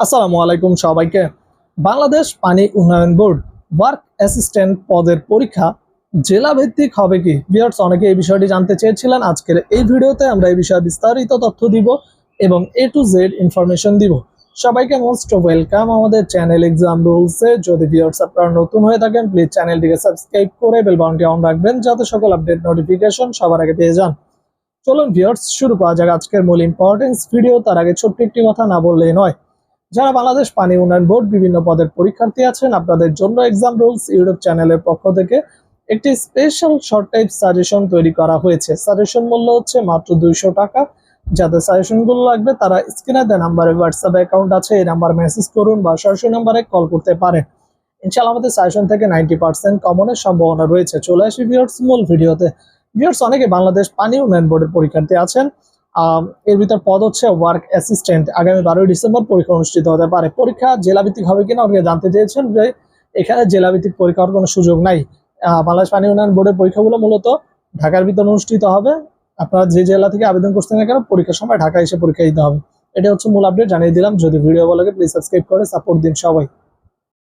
আসসালামু আলাইকুম সবাইকে। বাংলাদেশ পানি উন্নয়ন বোর্ড ওয়ার্ক অ্যাসিস্ট্যান্ট পদের পরীক্ষা জেলা ভিত্তিক হবে কি? ভিউয়ার্স অনেকে এই বিষয়টি জানতে চেয়েছিলেন। আজকের এই ভিডিওতে আমরা এই বিষয়ে বিস্তারিত তথ্য দিব এবং এ টু জেড ইনফরমেশন দিব। সবাইকে মোস্ট ওয়েলকাম আমাদের চ্যানেল এক্সাম রুলসে যদি ভিউয়ার্স আপনারা নতুন হয়ে থাকেন প্লিজ চ্যানেলটিকে সাবস্ক্রাইব করে বেল অন রাখবেন যাতে সকল আপডেট নোটিফিকেশন সবার আগে পেয়ে যান। চলুন ভিউয়ার্স শুরু করা যাক আজকের মূল ইম্পর্টেন্স ভিডিও তার আগে ছোট্ট একটি কথা না বললেই নয়। যারা বাংলাদেশ পানি উন্নয়ন বোর্ড বিভিন্ন পদের পরীক্ষার্থী আছেন, আপনাদের জন্য এক্সাম রুলস ইউটিউব চ্যানেলের পক্ষ থেকে একটি স্পেশাল শর্ট টাইপ সাজেশন তৈরি করা হয়েছে। সাজেশন মূল্য হচ্ছে মাত্র দুইশো টাকা। যাদের সাজেশনগুলো লাগবে, তারা স্ক্রিনে দেয় নাম্বারে হোয়াটসঅ্যাপ অ্যাকাউন্ট আছে, এই নাম্বার মেসেজ করুন বা সরাসরি নাম্বারে কল করতে পারেন। ইনশাআল্লাহ আমাদের সাজেশন থেকে নাইনটি পার্সেন্ট কমনের সম্ভাবনা রয়েছে। চলে আসি ভিউয়ার্স মূল ভিডিওতে। ভিউয়ার্স অনেকে বাংলাদেশ পানি উন্নয়ন বোর্ডের পরীক্ষার্থী আছেন। এর ভিতর পদ হচ্ছে ওয়ার্ক অ্যাসিস্ট্যান্ট আগামী বারোই ডিসেম্বর পরীক্ষা অনুষ্ঠিত হতে পারে। পরীক্ষা জেলাভিত্তিক হবে কিনা অনেকে জানতে চেয়েছেন যে এখানে জেলাভিত্তিক পরীক্ষার কোনো সুযোগ নাই। বাংলাদেশ পানি উন্নয়ন বোর্ডের পরীক্ষাগুলো মূলত ঢাকার ভিতর অনুষ্ঠিত হবে। আপনারা যে জেলা থেকে আবেদন করছেন না কেন, পরীক্ষার সময় ঢাকা এসে পরীক্ষা দিতে হবে। এটা হচ্ছে মূল আপডেট জানিয়ে দিলাম। যদি ভিডিও ভালো লাগে প্লিজ সাবস্ক্রাইব করে সাপোর্ট দিন সবাই।